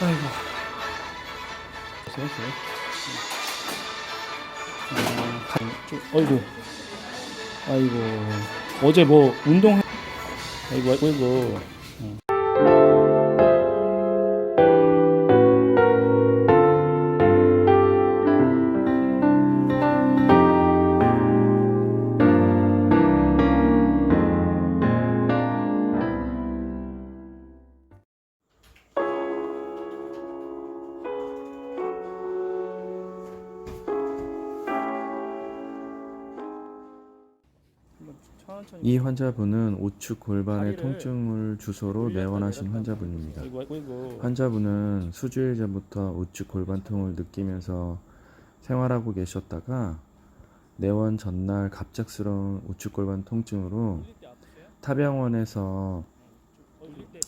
아이고. 됐어요, 됐어요. 아, 어이구. 아이고. 어제 뭐, 운동, 아이고, 아이고. 이 환자분은 우측 골반의 통증을 주소로 내원하신 환자분입니다. 환자분은 수주일 전부터 우측 골반통을 느끼면서 생활하고 계셨다가 내원 전날 갑작스러운 우측 골반 통증으로? 타병원에서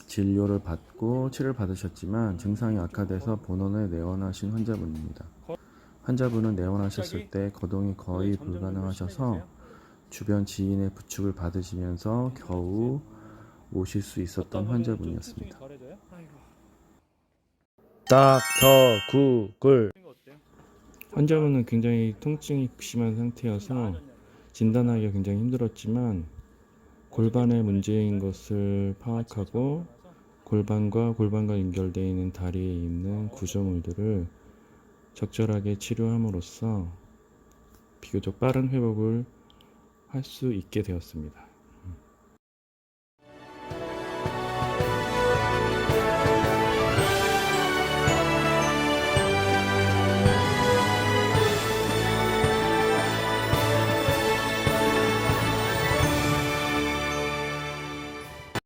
진료를 받고 치료를 받으셨지만 증상이 악화돼서 본원에 내원하신 환자분입니다. 환자분은 내원하셨을 때 거동이 거의 불가능하셔서? 주변 지인의 부축을 받으시면서 겨우 오실 수 있었던 환자분이었습니다. 통증이 덜해져요? 아이고. 닥터 구글 이거 어때요? 환자분은 굉장히 통증이 극심한 상태여서 진단하기가 굉장히 힘들었지만 골반에 문제인 것을 파악하고 골반과 골반과 연결되어 있는 다리에 있는 구조물들을 적절하게 치료함으로써 비교적 빠른 회복을 할 수 있게 되었습니다.